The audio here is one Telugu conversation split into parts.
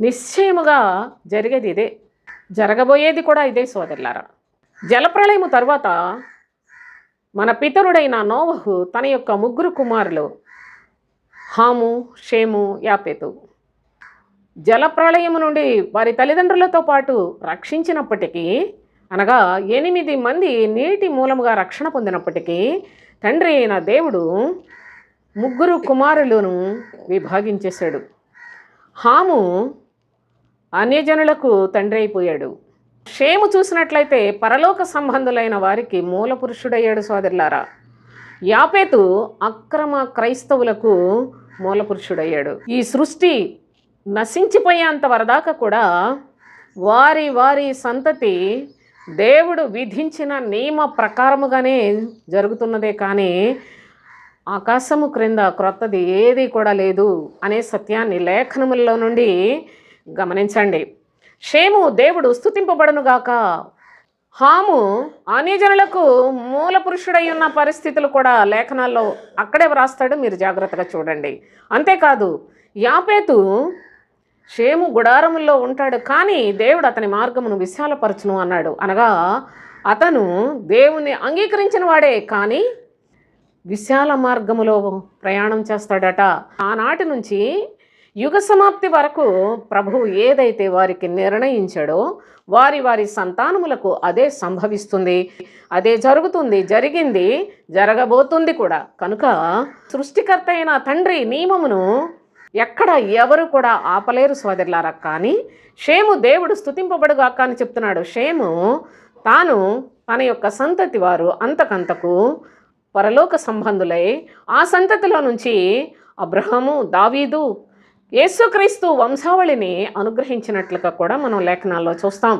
నిశ్చయముగా జరిగేది ఇదే. జరగబోయేది కూడా ఇదే సోదరులారా. జలప్రళయము తర్వాత మన పితరుడైన నోవహు తన యొక్క ముగ్గురు కుమారులు హాము షేము యాపెతు జలప్రళయము నుండి వారి తల్లిదండ్రులతో పాటు రక్షించినప్పటికీ అనగా ఎనిమిది మంది నీటి మూలముగా రక్షణ పొందినప్పటికీ తండ్రి అయిన దేవుడు ముగ్గురు కుమారులను విభాగించేశాడు. హాము అన్యజనులకు తండ్రి అయిపోయాడు షేము చూసినట్లయితే పరలోక సంబంధులైన వారికి మూల పురుషుడయ్యాడు సోదరులారా. యాపేతు అక్రమ క్రైస్తవులకు మూల పురుషుడయ్యాడు ఈ సృష్టి నశించిపోయేంత వరదాకా కూడా వారి వారి సంతతి దేవుడు విధించిన నియమ ప్రకారముగానే జరుగుతున్నదే కానీ ఆకాశము క్రింద క్రొత్తది ఏది కూడా లేదు అనే సత్యాన్ని లేఖనముల్లో నుండి గమనించండి. షేము దేవుడు స్థుతింపబడనుగాక హాము అన్యజనులకు మూల పురుషుడై ఉన్న పరిస్థితులు కూడా లేఖనాల్లో అక్కడే వ్రాస్తాడు. మీరు జాగ్రత్తగా చూడండి. అంతేకాదు యాపేతు షేము గుడారముల్లో ఉంటాడు. కానీ దేవుడు అతని మార్గమును విశాలపరచును అన్నాడు. అనగా అతను దేవుని అంగీకరించిన వాడే. కానీ విశాల మార్గములో ప్రయాణం చేస్తాడట. ఆనాటి నుంచి యుగ సమాప్తి వరకు ప్రభువు ఏదైతే వారికి నిర్ణయించాడో వారి వారి సంతానములకు అదే సంభవిస్తుంది. అదే జరుగుతుంది జరిగింది జరగబోతుంది కూడా. కనుక సృష్టికర్త అయిన తండ్రి నియమమును ఎక్కడ ఎవరు కూడా ఆపలేరు సోదరులారా. కానీ షేము దేవుడు స్థుతింపబడుగాక అని చెప్తున్నాడు. షేము తాను తన యొక్క సంతతి వారు అంతకంతకు పరలోక సంబంధులై ఆ సంతతిలో నుంచి అబ్రహము దావీదు యేసుక్రీస్తు వంశావళిని అనుగ్రహించినట్లుగా కూడా మనం లేఖనాల్లో చూస్తాం.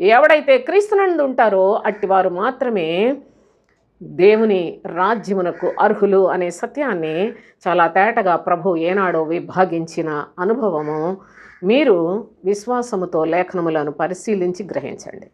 ఎవడైతే క్రీస్తునందు ఉంటారో అట్టివారు మాత్రమే దేవుని రాజ్యమునకు అర్హులు అనే సత్యాన్ని చాలా తేటగా ప్రభు ఏనాడో విభాగించిన అనుభవము. మీరు విశ్వాసముతో లేఖనములను పరిశీలించి గ్రహించండి.